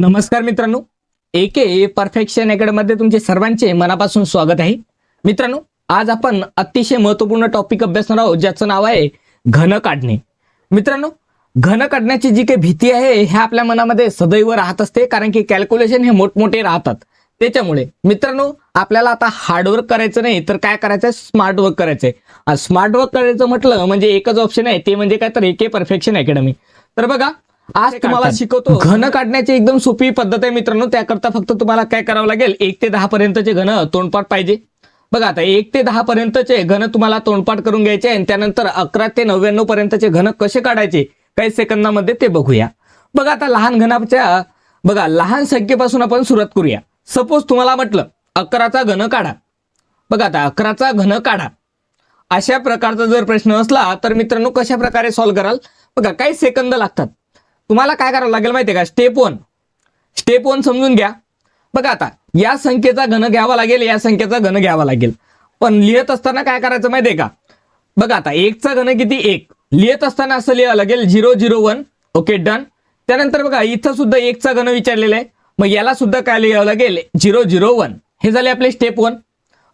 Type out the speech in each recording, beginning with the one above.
नमस्कार मित्रांनो. एके परफेक्शनमध्ये तुमचे सर्वांचे मनापासून स्वागत आहे. मित्रांनो आज आपण अतिशय महत्त्वपूर्ण टॉपिक अभ्यासणार आहोत ज्याचं नाव आहे घन काढणे. मित्रांनो घन काढण्याची जी काही भीती आहे हे आपल्या मनामध्ये सदैव राहत असते कारण की कॅल्क्युलेशन हे मोठमोठे राहतात. त्याच्यामुळे मित्रांनो आपल्याला आता हार्डवर्क करायचं नाही तर काय करायचं स्मार्ट वर्क करायचंय. स्मार्ट वर्क करायचं म्हटलं म्हणजे एकच ऑप्शन आहे ते म्हणजे काय तर एके परफेक्शन अकॅडमी तर बघा आज तुम्हाला शिकवतो. घन काढण्याची एकदम सोपी पद्धत आहे मित्रांनो. त्याकरता फक्त तुम्हाला काय करावं लागेल? एक ते दहा पर्यंतचे घन तोंडपाठ पाहिजे. बघा आता एक ते दहा पर्यंतचे घन तुम्हाला तोंडपाठ करून घ्यायचे आणि त्यानंतर अकरा ते नव्याण्णव पर्यंतचे घन कसे काढायचे? काही सेकंदामध्ये ते बघूया. बघा आता लहान घनाच्या बघा लहान संख्येपासून आपण सुरुवात करूया. सपोज तुम्हाला म्हटलं अकराचा घन काढा. बघा आता अकराचा घन काढा. अशा प्रकारचा जर प्रश्न असला तर मित्रांनो कशा प्रकारे सॉल्व्ह कराल? बघा काही सेकंद लागतात. तुम्हाला काय करावं लागेल माहिती आहे का? स्टेप वन स्टेप वन समजून घ्या. बघा आता या संख्येचा घन घ्यावा लागेल या संख्येचा घन घ्यावा लागेल. पण लिहित असताना काय करायचं माहितीये का? बघा आता एकचा घन किती? एक. लिहित असताना असं लिहावं लागेल zero zero one. Okay done त्यानंतर बघा इथं सुद्धा एकचा घन विचारलेला आहे. मग याला सुद्धा काय लिहावं लागेल? Zero zero one. हे झाले आपले स्टेप वन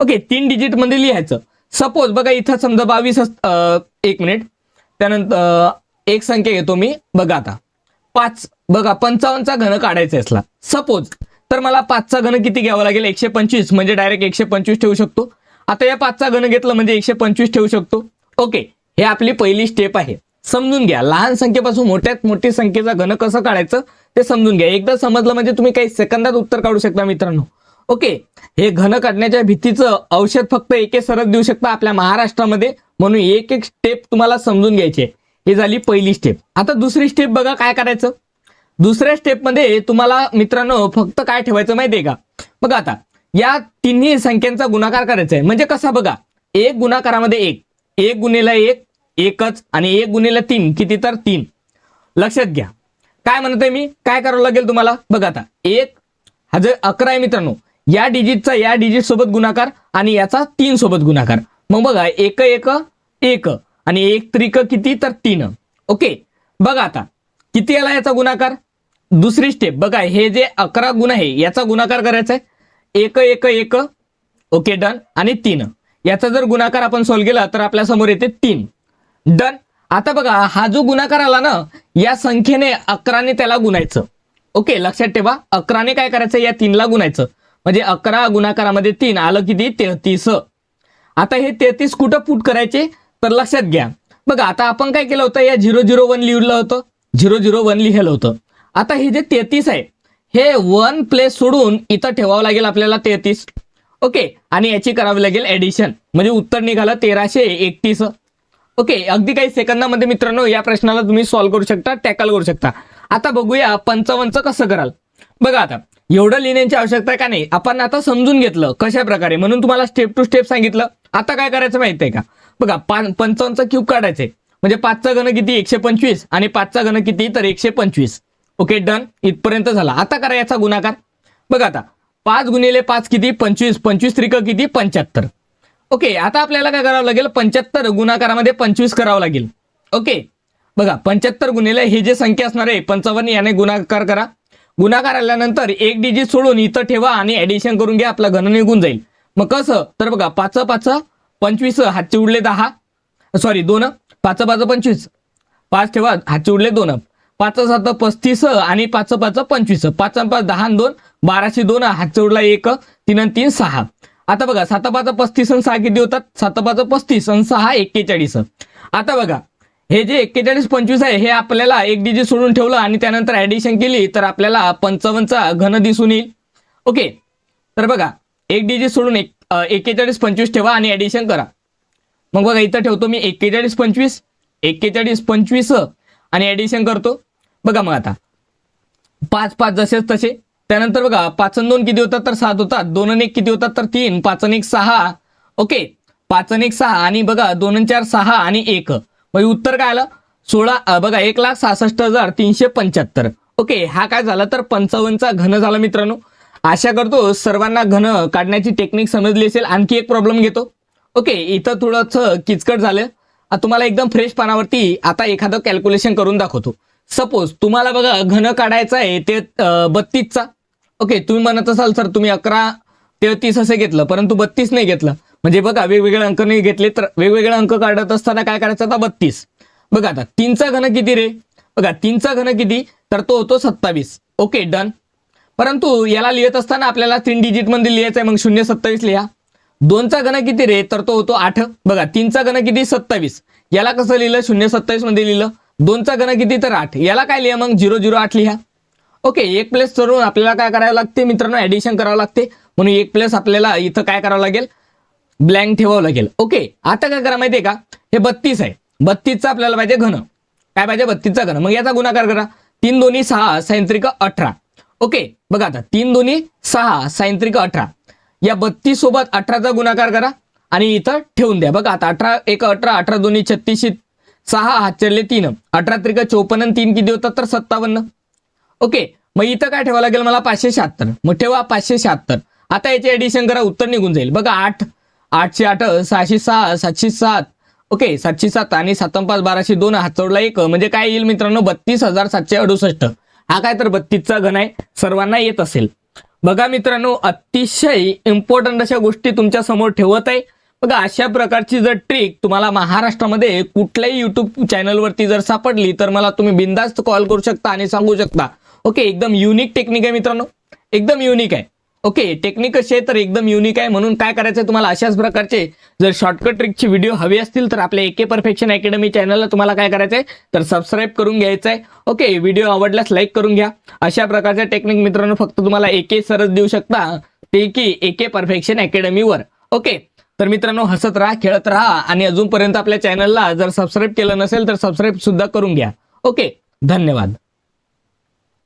ओके तीन डिजिटमध्ये लिहायचं. सपोज बघा इथं समजा बावीस अस- एक मिनिट त्यानंतर एक संख्या घेतो मी. बघा आता. पाच बघा पंचावन्नचा घन काढायचा असला. सपोज तर मला पाचचा घन किती घ्यावा लागेल? एकशे पंचवीस म्हणजे डायरेक्ट एकशे पंचवीस ठेवू शकतो. आता या पाचचा घन घेतलं म्हणजे एकशे पंचवीस ठेवू शकतो. ओके हे आपली पहिली स्टेप आहे. समजून घ्या. लहान संख्येपासून मोठ्यात मोठी संख्येचा घन कसं काढायचं ते समजून घ्या. एकदा समजलं म्हणजे तुम्ही काही सेकंदात उत्तर काढू शकता मित्रांनो. ओके हे घन काढण्याच्या भीतीचं औषध फक्त एके सरस देऊ शकता आपल्या महाराष्ट्रामध्ये. म्हणून एक एक स्टेप तुम्हाला समजून घ्यायची आहे. हे झाली पहिली स्टेप आता दुसरी स्टेप बघा काय करायचं. दुसऱ्या स्टेपमध्ये तुम्हाला मित्रांनो फक्त काय ठेवायचं माहितीये का? बघा आता या तिन्ही संख्यांचा गुणाकार करायचा आहे म्हणजे कसा बघा? एक गुणाकारामध्ये एक. एक गुन्हेला एक एकच आणि एक गुन्हेला तीन. किती तर? तीन. लक्षात घ्या. काय म्हणतोय मी? काय करावं लागेल तुम्हाला? बघा आता. एक हा जर अकरा आहे मित्रांनो या डिजिटचा या डिजिट सोबत गुणाकार आणि याचा तीन सोबत गुणाकार. मग बघा एक एक एक आणि एक त्रिक किती? तर तीन. ओके बघा आता. किती आला याचा गुणाकार? दुसरी स्टेप बघा हे जे अकरा गुण आहे याचा गुणाकार करायचा आहे. एक एक एक. ओके डन आणि तीन. याचा जर गुणाकार आपण सॉल्व्ह केला तर आपल्यासमोर येते तीन. डन आता बघा हा जो गुणाकार आला ना या संख्येने अकराने त्याला गुणायचं. ओके लक्षात ठेवा. अकराने काय करायचं? या तीनला गुणायचं. म्हणजे अकरा गुणाकारामध्ये तीन आलं किती? तेहतीस. आता हे तेहतीस कुठं पुट करायचे? तर लक्षात घ्या. बघा आता आपण काय केलं होतं? या झिरो झिरो वन लिहिलं होतं. झिरो झिरो वन लिहिलं होतं. आता हे जे तेहतीस आहे हे वन प्लेस सोडून इथं ठेवावं लागेल आपल्याला तेहतीस. ओके आणि याची करावी लागेल ऍडिशन म्हणजे उत्तर निघालं तेराशे एकतीस. ओके अगदी काही सेकंदामध्ये मित्रांनो या प्रश्नाला तुम्ही सॉल्व्ह करू शकता टॅकल करू शकता. आता बघूया पंचावन्नचं कसं कराल. बघा आता एवढं लिहिण्याची आवश्यकता का नाही? आपण आता समजून घेतलं कशा प्रकारे म्हणून तुम्हाला स्टेप टू स्टेप सांगितलं. आता काय करायचं माहिती आहे का? बघा पंचावन्नचा क्यूब काढायचंय म्हणजे पाचचा घन किती? एकशे पंचवीस. आणि पाचचा घन किती? तर एकशे पंचवीस. ओके डन इथपर्यंत झाला. आता करा याचा गुणाकार. बघा आता. पाच गुणिले पाच किती? पंचवीस. पंचवीस त्रिक किती? पंच्याहत्तर. ओके आता आपल्याला काय करावं लागेल? पंच्याहत्तर गुणाकारामध्ये पंचवीस करावं लागेल. ओके बघा पंच्याहत्तर गुणिले हे जे संख्या असणार आहे पंचावन्न याने गुणाकार करा. गुणाकार आल्यानंतर एक डिजिट सोडून इथं ठेवा आणि ऍडिशन करून घ्या आपला घन निघून जाईल. मग कसं? तर बघा पाच पाच पंचवीस हातचे उडले दहा. सॉरी दोन पाच पाच पंचवीस. पाच ठेवा हातचे उडले दोन. पाच सात पस्तीस आणि पाच पाच पंचवीस. पाच पाच दहा दोन. बाराशे दोन हातचे उडला एक तीन तीन सहा. आता बघा सात पाच पस्तीस आणि सहा किती होतात? सात पाच पस्तीस आणि सहा एक्केचाळीस. आता बघा हे जे एक्केचाळीस पंचवीस आहे हे आपल्याला एक डिजिट सोडून ठेवलं आणि त्यानंतर ऍडिशन केली तर आपल्याला पंचावन्नचा घन दिसून येईल. ओके तर बघा एक डिजिट सोडून एक एक्केचाळीस पंचवीस ठेवा आणि ऍडिशन करा. मग बघा इथं ठेवतो मी एक्केचाळीस पंचवीस एक्केचाळीस पंचवीस आणि ऍडिशन करतो. बघा मग आता. पाच पाच जसेच तसे. त्यानंतर बघा पाच दोन किती होतात तर सात होतात. दोन एक किती होतात तर तीन. पाच एक सहा. ओके. पाच एक सहा आणि बघा दोन चार सहा आणि एक. म्हणजे उत्तर काय आलं? सोळा बघा एक लाख सहासष्ट हजार तीनशे पंच्याहत्तर. ओके. हा काय झाला तर पंचावन्नचा घन झाला मित्रांनो. आशा करतो सर्वांना घन काढण्याची टेक्निक समजली असेल. आणखी एक प्रॉब्लेम घेतो. ओके इथं थोडंसं किचकट झालं. तुम्हाला एकदम फ्रेश पानावरती आता एखादं कॅल्क्युलेशन करून दाखवतो. सपोज तुम्हाला बघा घन काढायचा आहे ते बत्तीसचा. ओके तुम्ही म्हणत असाल सर तुम्ही अकरा तेहतीस असे घेतलं. परंतु बत्तीस नाही घेतलं. म्हणजे बघा वेगवेगळे अंक नाही घेतले तर वेगवेगळे अंक काढत असताना काय करायचं? आता बत्तीस. बघा आता तीनचा घन किती रे? बघा तीनचा घन किती? तर तो होतो सत्तावीस. ओके डन परंतु याला लिहित असताना आपल्याला तीन डिजिटमध्ये लिहायचं आहे मग शून्य सत्तावीस लिहा. दोनचा घन किती रे? तर तो होतो आठ. बघा तीनचा घन किती? सत्तावीस. याला कसं लिहिलं? शून्य सत्तावीसमध्ये लिहिलं. दोनचा घन किती? तर आठ. याला काय लिहा मग? झिरो झिरो आठ लिहा. ओके एक प्लेस करून आपल्याला काय करावं लागते मित्रांनो? ऍडिशन करावं लागते. म्हणून एक प्लेस आपल्याला इथं काय करावं लागेल? ब्लँक ठेवावं लागेल. ओके आता काय करा माहितीये का? हे बत्तीस आहे. बत्तीसचा आपल्याला पाहिजे घन. काय पाहिजे? बत्तीसचा घन. मग याचा गुणाकार करा. तीन दोन्ही सहा सायंत्रिक अठरा. ओके बघा आता तीन दोन्ही सहा सायंत्रिक अठरा. या बत्तीस सोबत अठराचा गुणाकार करा आणि इथं ठेवून द्या. बघा आता अठरा एक अठरा अठरा दोन्ही छत्तीस सहा हातचरले तीन. अठरा त्रिक चोपन्न तीन किती होतात तर सत्तावन्न. ओके मग इथं काय ठेवावं लागेल मला? पाचशे शहात्तर. मग ठेवा पाचशे शहात्तर. आता याचे ऍडिशन करा उत्तर निघून जाईल. बघा आठ आठशे आठ सहाशे सहा सातशे सात. ओके सातशे सात आणि सातम पाच बाराशे दोन हात एक. म्हणजे काय येईल मित्रांनो? बत्तीस हजार सातशे अडुसष्ट. हा काय तर बत्तीसचा घन आहे. सर्वांना येत असेल. बघा मित्रांनो अतिशय इम्पॉर्टंट अशा गोष्टी तुमच्यासमोर ठेवत आहे. बघा अशा प्रकारची जर ट्रिक तुम्हाला महाराष्ट्रामध्ये कुठल्याही युट्यूब चॅनलवरती जर सापडली तर मला तुम्ही बिंदास्त कॉल करू शकता आणि सांगू शकता. ओके एकदम युनिक टेक्निक आहे मित्रांनो. एकदम युनिक आहे. ओके टेक्निक कशी तर एकदम युनिक आहे. म्हणून काय करायचं तुम्हाला अशाच प्रकारचे जर शॉर्टकट ट्रिकची व्हिडिओ हवी असतील तर आपल्या एके परफेक्शन अकॅडमी चॅनलला तुम्हाला काय करायचंय तर सबस्क्राईब करून घ्यायचं आहे ओके व्हिडिओ आवडल्यास लाईक करून घ्या. अशा प्रकारच्या टेक्निक मित्रांनो फक्त तुम्हाला एके सरस देऊ शकता. ते की एके परफेक्शन अकॅडमीवर ओके तर मित्रांनो हसत राहा खेळत राहा आणि अजूनपर्यंत आपल्या चॅनलला जर सबस्क्राईब केलं नसेल तर सबस्क्राईब सुद्धा करून घ्या. ओके धन्यवाद.